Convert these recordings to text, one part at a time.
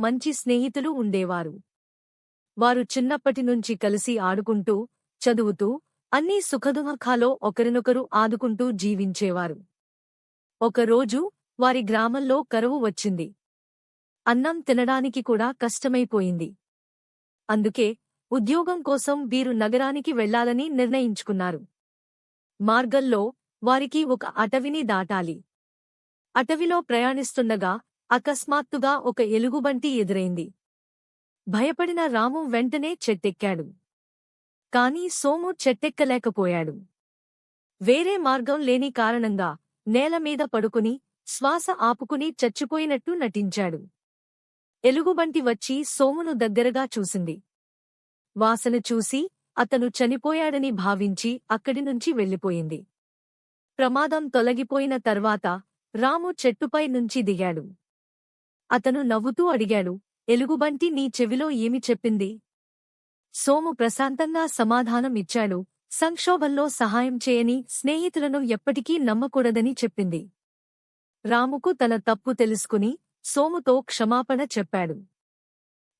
మంచి స్నేహితులు ఉండేవారు. వారు చిన్నప్పటి నుంచి కలిసి ఆడుకుంటూ చదువుతూ అన్ని సుఖదుఖాలో ఒకరినొకరు ఆదుకుంటూ జీవించేవారు. ఒకరోజు వారి గ్రామంలో కరువు వచ్చింది. అన్నం తినడానికి కూడా కష్టమైపోయింది. అందుకే ఉద్యోగం కోసం వీరు నగరానికి వెళ్ళాలని నిర్ణయించుకున్నారు. మార్గంలో వారికి ఒక అటవిని దాటాలి. అటవిలో ప్రయాణిస్తుండగా అకస్మాత్తుగా ఒక ఎలుగుబంటి ఎదురైంది. భయపడిన రాము వెంటనే చెట్టెక్కాడు. కాని సోము చెట్టెక్కలేకపోయాడు. వేరే మార్గం లేని కారణంగా నేలమీద పడుకుని శ్వాస ఆపుకుని చచ్చిపోయినట్టు నటించాడు. ఎలుగుబంటి వచ్చి సోమును దగ్గరగా చూసింది. వాసన చూసి అతను చనిపోయాడని భావించి అక్కడి నుంచి వెళ్ళిపోయింది. ప్రమాదం తొలగిపోయిన తర్వాత రాము చెట్టుపై నుంచి దిగాడు. అతను నవ్వుతూ అడిగాడు ఎలుగుబంటి నీ చెవిలో ఏమి చెప్పింది? సోము ప్రశాంతంగా సమాధానం ఇచ్చాడు సంక్షోభంలో సహాయం చేయని స్నేహితులను ఎప్పటికీ నమ్మకూడదని చెప్పింది. రాముకు తన తప్పు తెలుసుకుని సోముతో క్షమాపణ చెప్పాడు.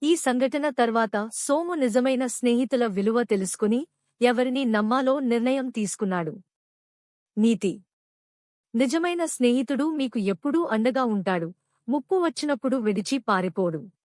ఈ సంఘటన తర్వాత సోము నిజమైన స్నేహితుల విలువ తెలుసుకుని ఎవరిని నమ్మాలో నిర్ణయం తీసుకున్నాడు. నీతి. నిజమైన స్నేహితుడు మీకు ఎప్పుడూ అండగా ఉంటాడు. ముప్పు వచ్చినప్పుడు విడిచి పారిపోడు.